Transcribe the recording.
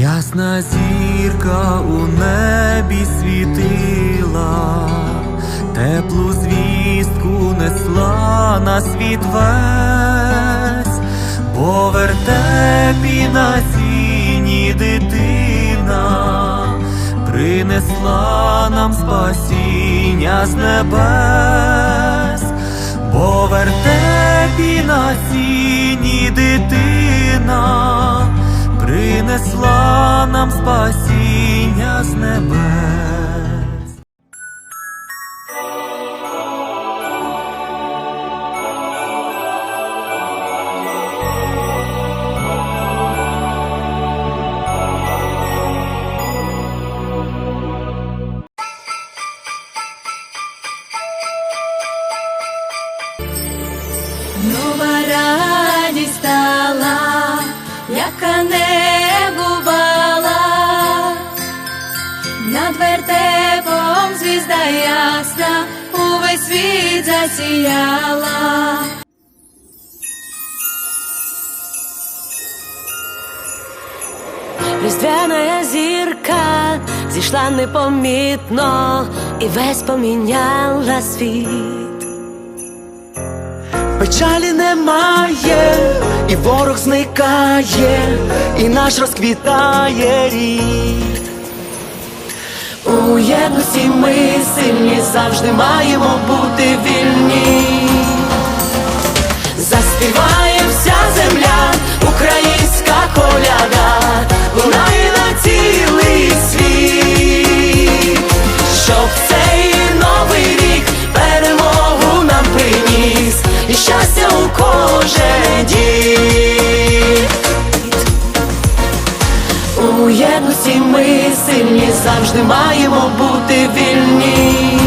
Ясна зірка у небі світила, теплу звістку несла на світ весь, бо вертепі на сіні дитина принесла нам спасіння з небес, бо вертепі на сіні дитина нам спасіння з небес. Нова вертепом звізда ясна, увесь світ засіяла. Різдвяна зірка зійшла непомітно і весь поміняла світ. Печалі немає, і ворог зникає, і наш розквітає рік. У єдності ми сильні завжди маємо бути вільні. Заспіває У ми сильні завжди маємо бути вільні.